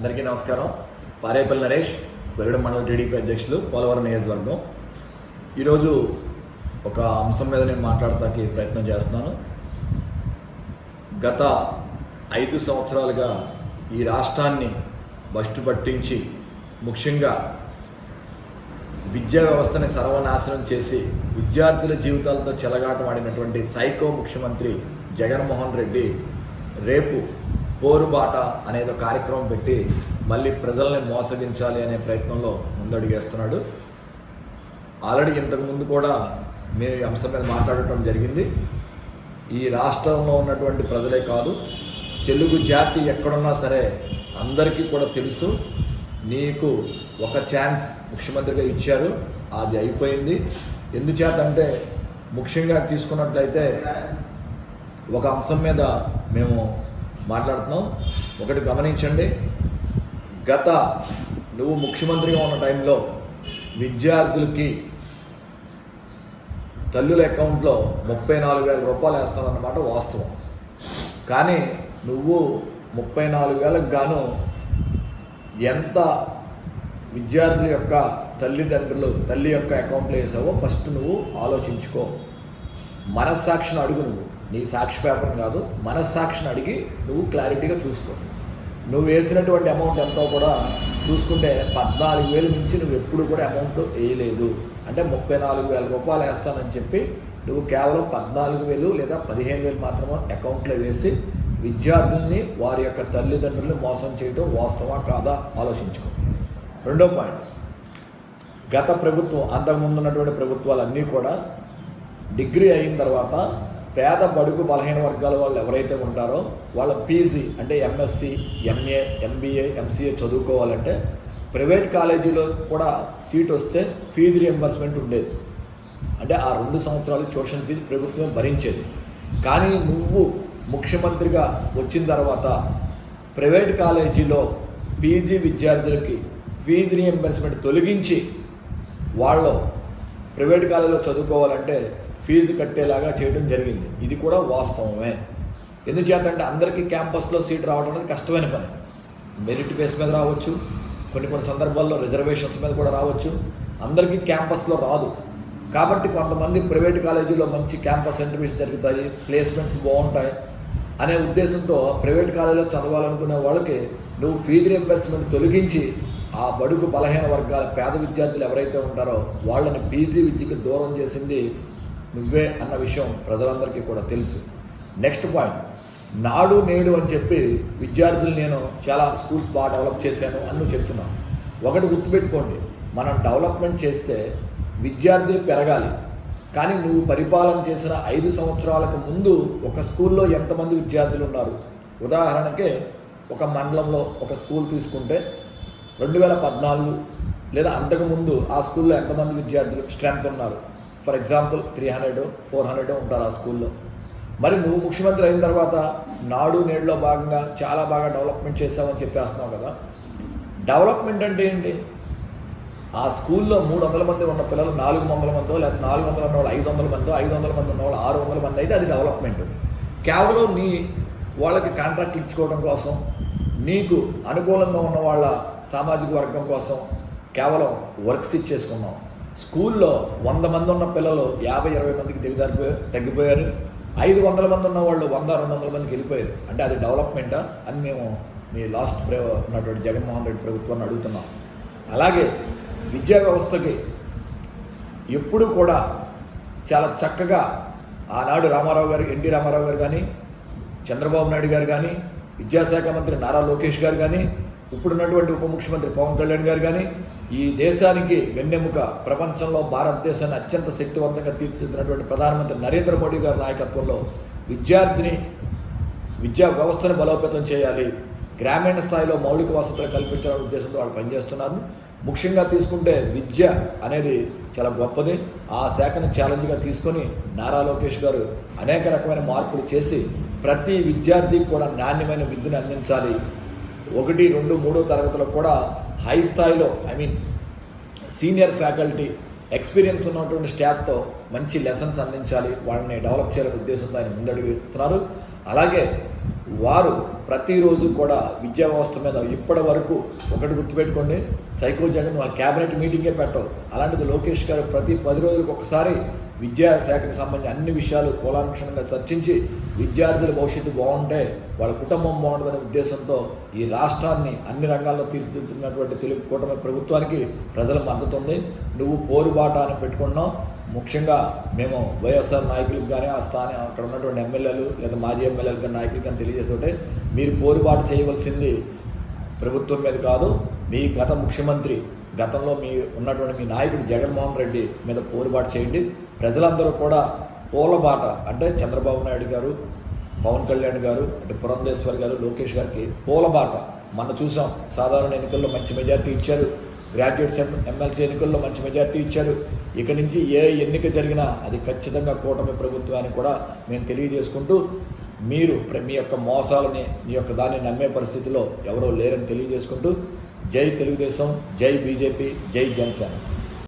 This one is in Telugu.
అందరికీ నమస్కారం. పారేపల్లి నరేష్ గరుడ మండల టీడీపీ అధ్యక్షులు పోలవరం నియోజకవర్గం. ఈరోజు ఒక అంశం మీద నేను మాట్లాడటానికి ప్రయత్నం చేస్తున్నాను. గత ఐదు సంవత్సరాలుగా ఈ రాష్ట్రాన్ని బస్టు పట్టించి ముఖ్యంగా విద్యా వ్యవస్థని సర్వనాశనం చేసి విద్యార్థుల జీవితాలతో చెలగాటమాడినటువంటి సైకో ముఖ్యమంత్రి జగన్మోహన్ రెడ్డి రేపు పోరుబాట అనేది ఒక కార్యక్రమం పెట్టి మళ్ళీ ప్రజల్ని మోసగించాలి అనే ప్రయత్నంలో ముందడుగేస్తున్నాడు. ఆల్రెడీ ఇంతకుముందు కూడా మేము ఈ అంశం మీద మాట్లాడటం జరిగింది. ఈ రాష్ట్రంలో ఉన్నటువంటి ప్రజలే కాదు తెలుగు జాతి ఎక్కడున్నా సరే అందరికీ కూడా తెలుసు. నీకు ఒక ఛాన్స్ ముఖ్యమంత్రిగా ఇచ్చారు అది అయిపోయింది. ఎందుచేతంటే ముఖ్యంగా తీసుకున్నట్లయితే ఒక అంశం మీద మేము మాట్లాడుతున్నాం. ఒకటి గమనించండి. గత నువ్వు ముఖ్యమంత్రిగా ఉన్న టైంలో విద్యార్థులకి తల్లుల అకౌంట్లో ముప్పై నాలుగు వేల రూపాయలు వేస్తానన్నమాట వాస్తవం. కానీ నువ్వు ముప్పై నాలుగు వేలకు గాను ఎంత విద్యార్థుల యొక్క తల్లిదండ్రులు తల్లి యొక్క అకౌంట్లో వేసావో ఫస్ట్ నువ్వు ఆలోచించుకో. మనస్సాక్షిని అడుగు నువ్వు. నీ సాక్షి పేపర్ కాదు మనస్సాక్షిని అడిగి నువ్వు క్లారిటీగా చూసుకో. నువ్వు వేసినటువంటి అమౌంట్ ఎంతో కూడా చూసుకుంటే పద్నాలుగు వేలు మించి నువ్వు ఎప్పుడు కూడా అమౌంట్ వేయలేదు. అంటే ముప్పై నాలుగు వేల రూపాయలు వేస్తానని చెప్పి నువ్వు కేవలం పద్నాలుగు వేలు లేదా పదిహేను వేలు మాత్రమే అకౌంట్లో వేసి విద్యార్థుల్ని వారి యొక్క తల్లిదండ్రుల్ని మోసం చేయడం వాస్తవా కాదా ఆలోచించుకో. రెండో పాయింట్. గత ప్రభుత్వం అంతకుముందు ఉన్నటువంటి ప్రభుత్వాలన్నీ కూడా డిగ్రీ అయిన తర్వాత పేద బడుగు బలహీన వర్గాల వాళ్ళు ఎవరైతే ఉంటారో వాళ్ళ పీజీ అంటే ఎంఎస్సి ఎంఏ ఎంబీఏ ఎంసీఏ చదువుకోవాలంటే ప్రైవేట్ కాలేజీలో కూడా సీట్ వస్తే ఫీజు రియంబర్స్మెంట్ ఉండేది. అంటే ఆ రెండు సంవత్సరాలు ట్యూషన్ ఫీజు ప్రభుత్వం భరించేది. కానీ నువ్వు ముఖ్యమంత్రిగా వచ్చిన తర్వాత ప్రైవేట్ కాలేజీలో పీజీ విద్యార్థులకి ఫీజు రియంబర్స్మెంట్ తొలగించి వాళ్ళు ప్రైవేట్ కాలేజీలో చదువుకోవాలంటే ఫీజు కట్టేలాగా చేయడం జరిగింది. ఇది కూడా వాస్తవమే. ఎందుచేతంటే అందరికీ క్యాంపస్లో సీట్ రావడం అనేది కష్టమైన పని. మెరిట్ బేస్ మీద రావచ్చు కొన్ని కొన్ని సందర్భాల్లో రిజర్వేషన్స్ మీద కూడా రావచ్చు. అందరికీ క్యాంపస్లో రాదు. కాబట్టి కొంతమంది ప్రైవేట్ కాలేజీలో మంచి క్యాంపస్ ఇంటర్వ్యూస్ జరుగుతాయి ప్లేస్మెంట్స్ బాగుంటాయి అనే ఉద్దేశంతో ప్రైవేట్ కాలేజీలో చదవాలనుకునే వాళ్ళకి నువ్వు ఫీజు రియంబర్స్మెంట్ తొలగించి ఆ బడుగు బలహీన వర్గాల పేద విద్యార్థులు ఎవరైతే ఉంటారో వాళ్ళని పీజీ విద్యకు దూరం చేసింది నువ్వే అన్న విషయం ప్రజలందరికీ కూడా తెలుసు. నెక్స్ట్ పాయింట్ నాడు నేడు అని చెప్పి విద్యార్థులు నేను చాలా స్కూల్స్ బాగా డెవలప్ చేశాను అని నువ్వు ఒకటి గుర్తుపెట్టుకోండి. మనం డెవలప్మెంట్ చేస్తే విద్యార్థులు పెరగాలి. కానీ నువ్వు పరిపాలన చేసిన ఐదు సంవత్సరాలకు ముందు ఒక స్కూల్లో ఎంతమంది విద్యార్థులు ఉన్నారు? ఉదాహరణకి ఒక మండలంలో ఒక స్కూల్ తీసుకుంటే రెండు వేల పద్నాలుగు లేదా అంతకుముందు ఆ స్కూల్లో ఎంతమంది విద్యార్థులు స్ట్రెంత్ ఉన్నారు? For example three hundred four hundred ఉంటారు ఆ స్కూల్లో. మరి నువ్వు ముఖ్యమంత్రి అయిన తర్వాత నాడు నేడులో భాగంగా చాలా బాగా డెవలప్మెంట్ చేశామని చెప్పేస్తున్నావు కదా. డెవలప్మెంట్ అంటే ఏంటి? ఆ స్కూల్లో మూడు వందల మంది ఉన్న పిల్లలు నాలుగు వందల మందో లేదా నాలుగు వందల ఉన్న వాళ్ళు ఐదు వందల మందో ఐదు వందల మంది ఉన్న వాళ్ళు ఆరు వందల మంది అయితే అది డెవలప్మెంట్. కేవలం నీ వాళ్ళకి కాంట్రాక్ట్ ఇచ్చుకోవడం కోసం నీకు అనుకూలంగా ఉన్న వాళ్ళ సామాజిక వర్గం కోసం కేవలం వర్క్స్ ఇచ్చేసుకున్నాం స్కూల్లో వంద మంది ఉన్న పిల్లలు యాభై ఇరవై మందికి దిగజారిపోయి తగ్గిపోయారు. ఐదు వందల మంది ఉన్న వాళ్ళు వంద రెండు వందల మందికి వెళ్ళిపోయారు. అంటే అది డెవలప్మెంటా? అని మేము మీ లాస్ట్ ప్రే ఉన్నటువంటి జగన్మోహన్ రెడ్డి ప్రభుత్వాన్ని అడుగుతున్నాం. అలాగే విద్యా వ్యవస్థకి ఎప్పుడు కూడా చాలా చక్కగా ఆనాడు రామారావు గారు ఎన్టీ రామారావు గారు కానీ చంద్రబాబు నాయుడు గారు కానీ విద్యాశాఖ మంత్రి నారా లోకేష్ గారు కానీ ఇప్పుడున్నటువంటి ఉప ముఖ్యమంత్రి పవన్ కళ్యాణ్ గారు కానీ ఈ దేశానికి వెన్నెముక ప్రపంచంలో భారతదేశాన్ని అత్యంత శక్తివంతంగా తీర్చిదిద్దినటువంటి ప్రధానమంత్రి నరేంద్ర మోడీ గారి నాయకత్వంలో విద్యార్థిని విద్యా వ్యవస్థను బలోపేతం చేయాలి గ్రామీణ స్థాయిలో మౌలిక వసతులు కల్పించాలనే ఉద్దేశంతో వాళ్ళు పనిచేస్తున్నారు. ముఖ్యంగా తీసుకుంటే విద్య అనేది చాలా గొప్పది. ఆ శాఖను ఛాలెంజ్గా తీసుకొని నారా లోకేష్ గారు అనేక రకమైన మార్పులు చేసి ప్రతి విద్యార్థికి కూడా నాణ్యమైన విద్యను అందించాలి. ఒకటి రెండు మూడో తరగతులకు కూడా హై స్థాయిలో I mean senior faculty experience ఉన్నటువంటి స్టాఫ్తో మంచి లెసన్స్ అందించాలి. వాళ్ళని డెవలప్ చేయాలనే ఉద్దేశంతో ఆయన ముందడుగు ఇస్తున్నారు అలాగే వారు ప్రతిరోజు కూడా విద్యా వ్యవస్థ మీద ఇప్పటి వరకు ఒకటి గుర్తుపెట్టుకోండి. సైకో జగన్ వాళ్ళ క్యాబినెట్ మీటింగే పెట్టవు అలాంటిది లోకేష్ గారు ప్రతి పది రోజులకు ఒకసారి విద్యాశాఖకు సంబంధించి అన్ని విషయాలు కూలాంక్షణంగా చర్చించి విద్యార్థుల భవిష్యత్తు బాగుంటే వాళ్ళ కుటుంబం బాగుంటుందనే ఉద్దేశంతో ఈ రాష్ట్రాన్ని అన్ని రంగాల్లో తీర్చిదిద్దుతున్నటువంటి తెలుగు కూటమి ప్రభుత్వానికి ప్రజల మద్దతు ఉంది. నువ్వు పోరుబాట అని పెట్టుకున్నావు. ముఖ్యంగా మేము వైఎస్ఆర్ నాయకులకు కానీ ఆ స్థానం అక్కడ ఉన్నటువంటి ఎమ్మెల్యేలు లేదా మాజీ ఎమ్మెల్యేలు కానీ నాయకులు కానీ తెలియజేస్తుంటే మీరు పోరుబాటు చేయవలసింది ప్రభుత్వం మీద కాదు మీ గత ముఖ్యమంత్రి గతంలో మీ ఉన్నటువంటి మీ నాయకుడు జగన్మోహన్ రెడ్డి మీద పోరుబాటు చేయండి. ప్రజలందరూ కూడా పూలబాట అంటే చంద్రబాబు నాయుడు గారు పవన్ కళ్యాణ్ గారు అంటే పురంధేశ్వర్ గారు లోకేష్ గారికి పూలబాట మనం చూసాం సాధారణ ఎన్నికల్లో మంచి మెజార్టీ ఇచ్చారు. గ్రాడ్యుయేట్స్ ఎమ్మెల్సీ ఎన్నికల్లో మంచి మెజార్టీ ఇచ్చారు. ఇక నుంచి ఏ ఎన్నిక జరిగినా అది ఖచ్చితంగా కూటమి ప్రభుత్వాన్ని కూడా మేము తెలియజేసుకుంటూ మీరు మీ యొక్క మోసాలని మీ యొక్క దాన్ని నమ్మే పరిస్థితిలో ఎవరో లేరని తెలియజేసుకుంటూ జై తెలుగుదేశం జై బీజేపీ జై జనసేన.